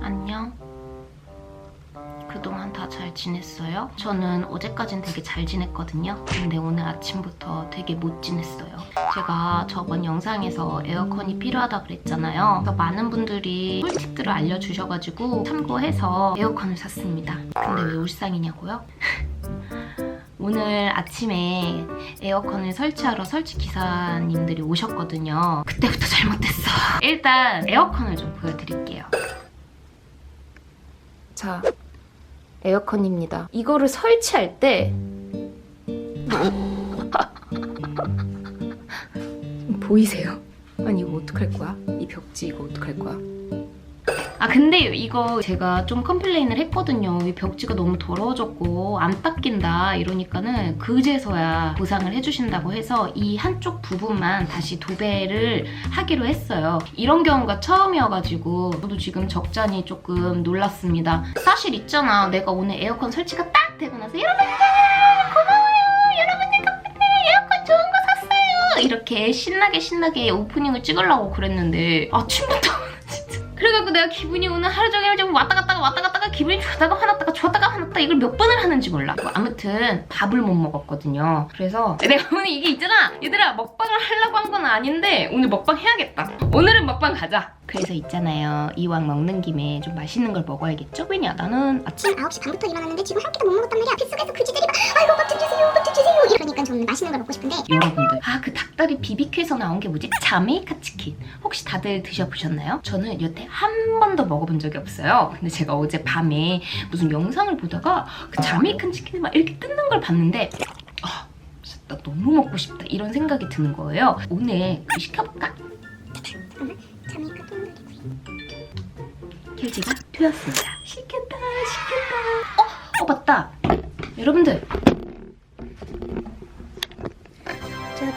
안녕. 그동안 다 잘 지냈어요? 저는 어제까진 되게 잘 지냈거든요. 근데 오늘 아침부터 되게 못 지냈어요. 제가 저번 영상에서 에어컨이 필요하다 그랬잖아요. 그래서 많은 분들이 꿀팁들을 알려주셔가지고 참고해서 에어컨을 샀습니다. 근데 왜 울상이냐고요? 오늘 아침에 에어컨을 설치하러 설치 기사님들이 오셨거든요. 그때부터 잘못됐어. 일단 에어컨을 좀 보여드릴게요. 자, 에어컨입니다. 이거를 설치할 때 보이세요? 아니 이거 어떡할 거야? 이 벽지 이거 어떡할 거야? 아 근데 이거 제가 좀 컴플레인을 했거든요. 이 벽지가 너무 더러워졌고 안 닦인다 이러니까는 그제서야 보상을 해주신다고 해서 이 한쪽 부분만 다시 도배를 하기로 했어요. 이런 경우가 처음이어가지고 저도 지금 적잖이 조금 놀랐습니다. 사실 있잖아. 내가 오늘 에어컨 설치가 딱 되고 나서 여러분들 고마워요. 여러분들 덕분에 에어컨 좋은 거 샀어요. 이렇게 신나게 신나게 오프닝을 찍으려고 그랬는데 아침부터 진짜 그래갖고 내가 기분이 오늘 하루 종일 좀 왔다 갔다가 왔다 갔다가 기분이 좋다가 화났다가 좋았다가 화났다 이걸 몇 번을 하는지 몰라. 뭐 아무튼 밥을 못 먹었거든요. 그래서 내가 오늘 이게 있잖아. 얘들아 먹방을 하려고 한 건 아닌데 오늘 먹방 해야겠다. 오늘은 먹방 가자. 그래서 있잖아요. 이왕 먹는 김에 좀 맛있는 걸 먹어야겠죠? 왜냐? 나는 아침 아침 9시 반부터 일어났는데 지금 한 끼도 못 먹었단 말이야. 뱃속에서 그 쥐들이 막 아이고 밥 좀 주세요, 밥좀 맛있는 걸 먹고 싶은데 여러분들 아 그 닭다리 비비큐에서 나온 게 뭐지? 자메이카 치킨 혹시 다들 드셔보셨나요? 저는 여태 한 번도 먹어본 적이 없어요 근데 제가 어제 밤에 무슨 영상을 보다가 그 자메이칸 치킨을 막 이렇게 뜯는 걸 봤는데 아 진짜 나 너무 먹고 싶다 이런 생각이 드는 거예요 오늘 그 시켜볼까? 자메이카 통닭이구이. 결제가 되었습니다 시켰다 시켰다 어? 어 맞다 여러분들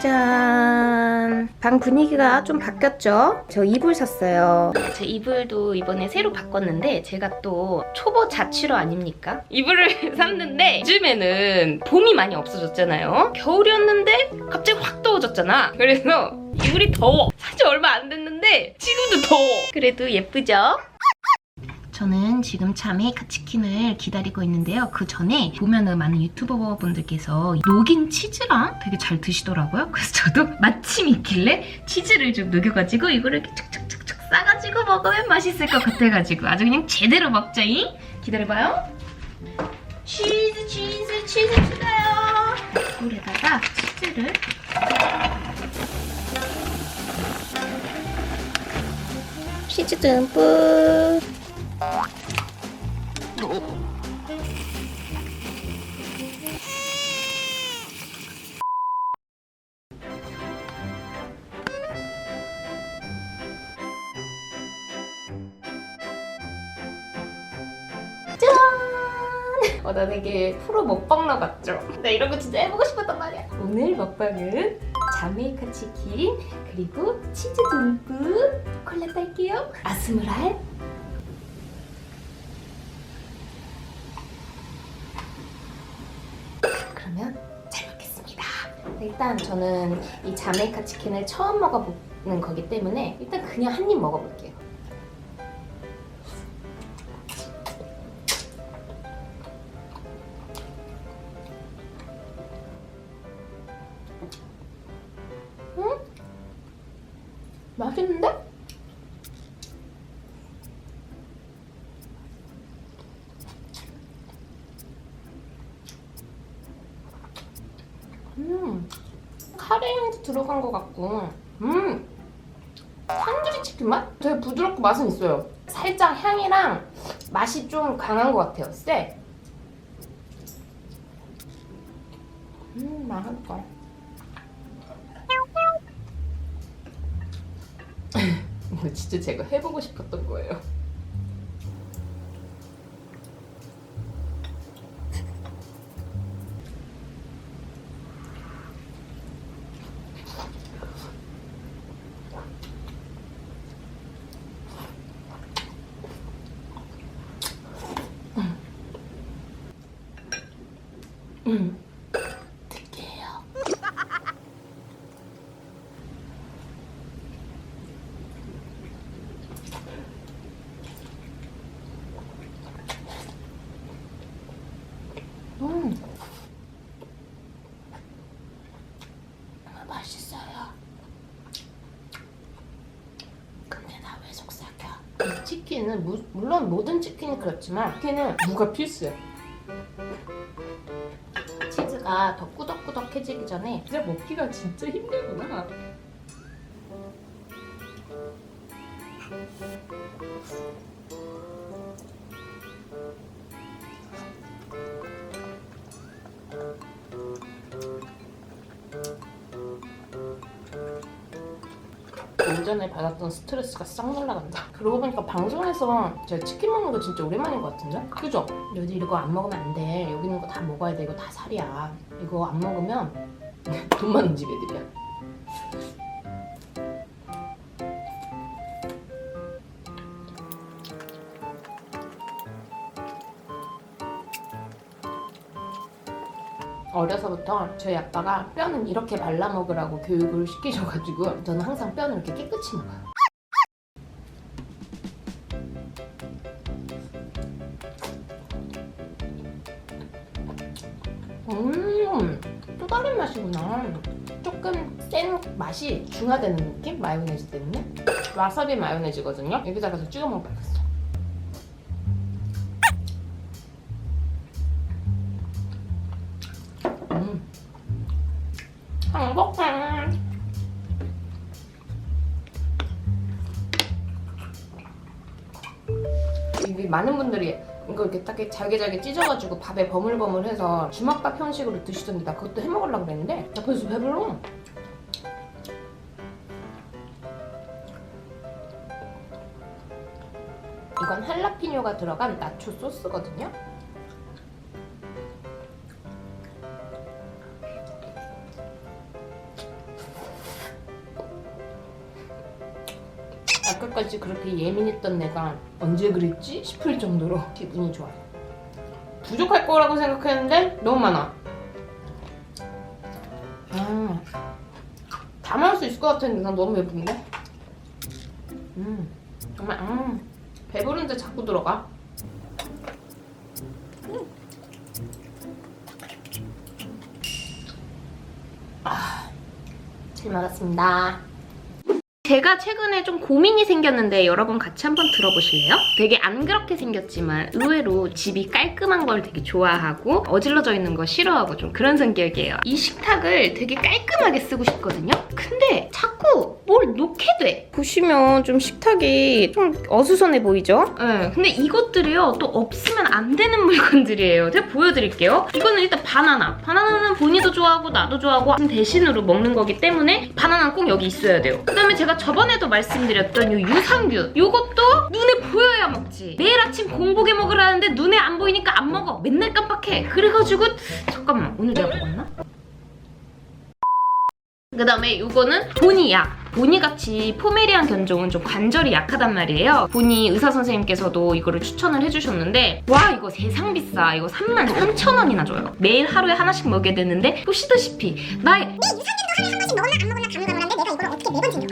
짜잔 방 분위기가 좀 바뀌었죠? 저 이불 샀어요 제 이불도 이번에 새로 바꿨는데 제가 또 초보 자취로 아닙니까? 이불을 샀는데 요즘에는 봄이 많이 없어졌잖아요 겨울이었는데 갑자기 확 더워졌잖아 그래서 이불이 더워 산지 얼마 안 됐는데 지금도 더워 그래도 예쁘죠? 저는 지금 자메이카 치킨을 기다리고 있는데요. 그 전에 보면은 많은 유튜버 분들께서 녹인 치즈랑 되게 잘 드시더라고요. 그래서 저도 마침 있길래 치즈를 좀 녹여가지고 이거를 이렇게 촉촉촉촉 싸가지고 먹으면 맛있을 것 같아가지고 아주 그냥 제대로 먹자잉. 기다려봐요. 치즈 치즈 치즈 추가요. 물에다가 치즈를 치즈 듬뿍 짠! 어, 나 되게 프로 먹방러 같죠? 나 이런 거 진짜 해보고 싶었단 말이야. 오늘 먹방은 자메이카 치킨, 그리고 치즈 듬뿍 콜라 딸게요. 아스무랄. 그러면 잘 먹겠습니다. 일단 저는 이 자메이카 치킨을 처음 먹어보는 거기 때문에 일단 그냥 한 입 먹어볼게요. 음? 맛있는데? 음, 카레 향도 들어간 것 같고, 음, 탄두리 치킨 맛? 되게 부드럽고 맛은 있어요. 살짝 향이랑 맛이 좀 강한 것 같아요. 쎄. 음. 이거 진짜 제가 해보고 싶었던 거예요. 음. 특이해요. KFC는 물론 모든 치킨이 그렇지만 치킨은 무가 필수야. 치즈가 더 꾸덕꾸덕해지기 전에 진짜 먹기가 진짜 힘들구나. 전에 받았던 스트레스가 싹 날라간다. 그러고 보니까 방송에서 제가 치킨 먹는 거 진짜 오랜만인 것 같은데? 그죠? 여기 이거 안 먹으면 안 돼. 여기 있는 거 다 먹어야 돼. 이거 다 살이야. 이거 안 먹으면 돈 많은 집 애들이야. 어려서부터 저희 아빠가 뼈는 이렇게 발라 먹으라고 교육을 시키셔가지고 저는 항상 뼈는 이렇게 깨끗이 먹어요. 음, 또 다른 맛이구나. 조금 센 맛이 중화되는 느낌? 마요네즈 때문에. 와사비 마요네즈거든요. 여기다가 찍어 먹어봐야 행복해. 많은 분들이 이거 이렇게 딱 잘게 잘게 찢어가지고 밥에 버물버물해서 주먹밥 형식으로 드시던데 나 그것도 해먹으려고 그랬는데 나 벌써 배불러. 이건 할라피뇨가 들어간 나초 소스거든요. 아까까지 그렇게 예민했던 내가 언제 그랬지 싶을 정도로 기분이 좋아요. 부족할 거라고 생각했는데 너무 많아. 아, 다 먹을 수 있을 것 같았는데 난 너무 배부른데? 음, 정말 음, 배부른데 자꾸 들어가. 음. 아, 잘 먹었습니다. 제가 최근에 좀 고민이 생겼는데 여러분 같이 한번 들어보실래요? 되게 안 그렇게 생겼지만 의외로 집이 깔끔한 걸 되게 좋아하고 어질러져 있는 거 싫어하고 좀 그런 성격이에요. 이 식탁을 되게 깔끔하게 쓰고 싶거든요? 근데 자꾸 뭘 놓게 돼. 보시면 좀 식탁이 좀 어수선해 보이죠? 네. 근데 이것들이요 또 없으면 안 되는 물건들이에요. 제가 보여드릴게요. 이거는 일단 바나나. 바나나는 본이도 좋아하고 나도 좋아하고 대신으로 먹는 거기 때문에 바나나는 꼭 여기 있어야 돼요. 그다음에 제가 저번에도 말씀드렸던 이 유산균. 요것도 눈에 보여야 먹지. 매일 아침 공복에 먹으라는데 눈에 안 보이니까 안 먹어. 맨날 깜빡해. 그래가지고 잠깐만 오늘 내가 먹었나? 그 다음에 이거는 보니약. 보니같이 포메리안 견종은 좀 관절이 약하단 말이에요. 보니 의사 선생님께서도 이거를 추천을 해주셨는데 와 이거 세상 비싸. 이거 3만 3천 원이나 줘요. 매일 하루에 하나씩 먹게 되는데 보시다시피 나내 유산균도 하루에 한 번씩 먹었나 안 먹었나 가물가물한데 내가 이걸 어떻게 매번 챙겨?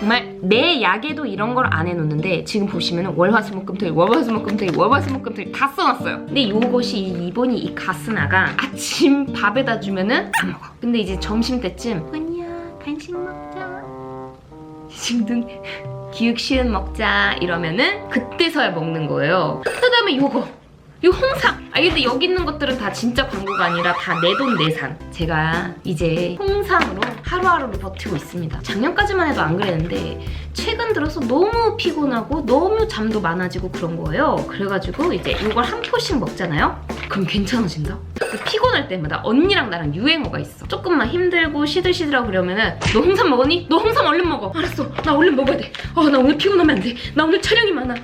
정말 내 약에도 이런 걸 안 해놓는데 지금 보시면 월화수목금토일 월화수목금토일 월화수목금토일 다 써놨어요. 근데 이것이 이번이 이 가스나가 아침 밥에다 주면은 안 먹어. 근데 이제 점심 때쯤 언니야 간식 먹자. 징둥 기육 시은 먹자. 이러면은 그때서야 먹는 거예요. 그 다음에 요거 이 홍삼! 아 근데 여기 있는 것들은 다 진짜 광고가 아니라 다 내 돈 내산. 제가 이제 홍삼으로 하루하루를 버티고 있습니다. 작년까지만 해도 안 그랬는데 최근 들어서 너무 피곤하고 너무 잠도 많아지고 그런 거예요. 그래가지고 이제 이걸 한 포씩 먹잖아요. 그럼 괜찮아진다? 그 피곤할 때마다 언니랑 나랑 유행어가 있어. 조금만 힘들고 시들시들하고 그러면은 너 홍삼 먹었니? 너 홍삼 얼른 먹어. 알았어. 나 얼른 먹어야 돼어나 오늘 피곤하면 안돼나 오늘 촬영이 많아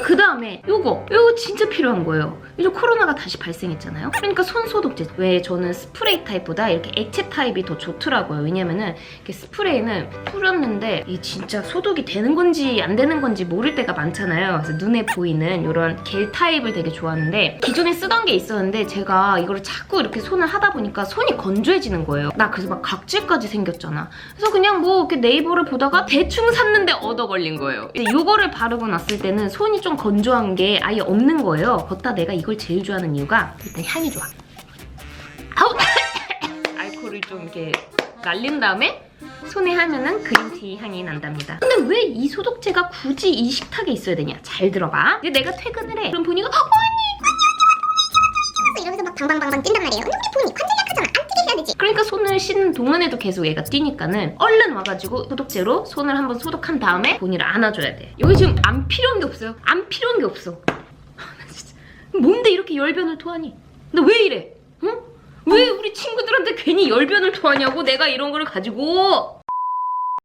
그 다음에 요거. 요거 진짜 필요한 거예요. 이제 코로나가 다시 발생했잖아요. 그러니까 손 소독제. 왜 저는 스프레이 타입보다 이렇게 액체 타입이 더 좋더라고요. 왜냐면은 이렇게 스프레이는 뿌렸는데 이게 진짜 소독이 되는 건지 안 되는 건지 모를 때가 많잖아요. 그래서 눈에 보이는 이런 겔 타입을 되게 좋아하는데 기존에 쓰던 게 있었는데 제가 이거를 자꾸 이렇게 손을 하다 보니까 손이 건조해지는 거예요. 나 그래서 막 각질까지 생겼잖아. 그래서 그냥 뭐 이렇게 네이버를 보다가 대충 샀는데 얻어 걸린 거예요. 근데 이거를 바르고 났을 때는 손이 좀 건조한 게 아예 없는 거예요 걷다 내가 이걸 제일 좋아하는 이유가 일단 향이 좋아 알코올을 좀 이렇게 날린 다음에 손에 하면은 그린티 향이 난답니다. 근데 왜 이 소독제가 굳이 이 식탁에 있어야 되냐? 잘 들어봐. 이제 내가 퇴근을 해. 그럼 보니가 어, 이러면서 막 방방방방 뛴단 말이에요. 근데 우리 본이 관절 약하잖아. 되지. 그러니까 손을 씻는 동안에도 계속 얘가 뛰니까는 얼른 와가지고 소독제로 손을 한번 소독한 다음에 본이를 안아줘야 돼. 여기 지금 안 필요한 게 없어요. 안 필요한 게 없어. 아, 나 진짜 뭔데 이렇게 열변을 토하니? 너 왜 이래? 응? 왜 우리 친구들한테 괜히 열변을 토하냐고 내가 이런 걸 가지고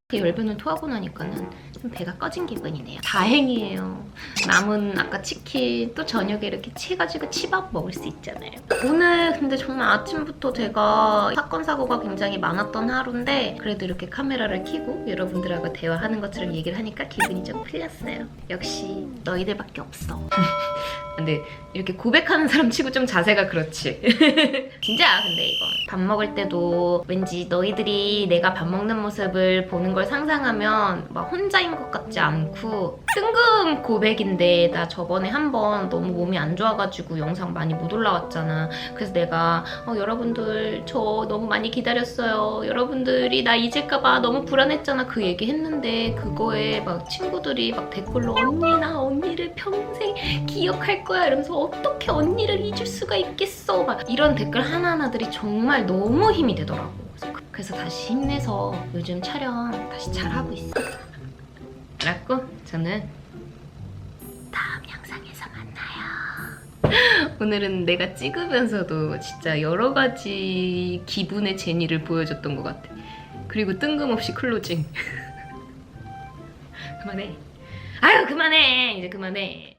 그 열변을 토하고 나니까는 좀 배가 꺼진 기분이네요. 다행이에요. 남은 아까 치킨 또 저녁에 이렇게 채가지고 치밥 먹을 수 있잖아요. 오늘 근데 정말 아침부터 제가 사건 사고가 굉장히 많았던 하루인데 그래도 이렇게 카메라를 켜고 여러분들하고 대화하는 것처럼 얘기를 하니까 기분이 좀 풀렸어요. 역시 너희들밖에 없어. 근데 이렇게 고백하는 사람 치고 좀 자세가 그렇지. 진짜 근데 이거 밥 먹을 때도 왠지 너희들이 내가 밥 먹는 모습을 보는 걸 상상하면 막 혼자인 것 같지 않고 뜬금 고백인데 나 저번에 한 번 너무 몸이 안 좋아가지고 영상 많이 못 올라왔잖아. 그래서 내가 어, 여러분들 저 너무 많이 기다렸어요. 여러분들이 나 잊을까봐 너무 불안했잖아. 그 얘기 했는데 그거에 막 친구들이 막 댓글로 언니 나 언니를 평생 기억할 거야 이러면서 어떻게 언니를 잊을 수가 있겠어? 막 이런 댓글 하나하나들이 정말 너무 힘이 되더라고. 그래서, 다시 힘내서 요즘 촬영 다시 잘하고 있어. 그래갖고 저는 다음 영상에서 만나요. 오늘은 내가 찍으면서도 진짜 여러 가지 기분의 제니를 보여줬던 것 같아. 그리고 뜬금없이 클로징. 그만해. 아유 그만해. 이제 그만해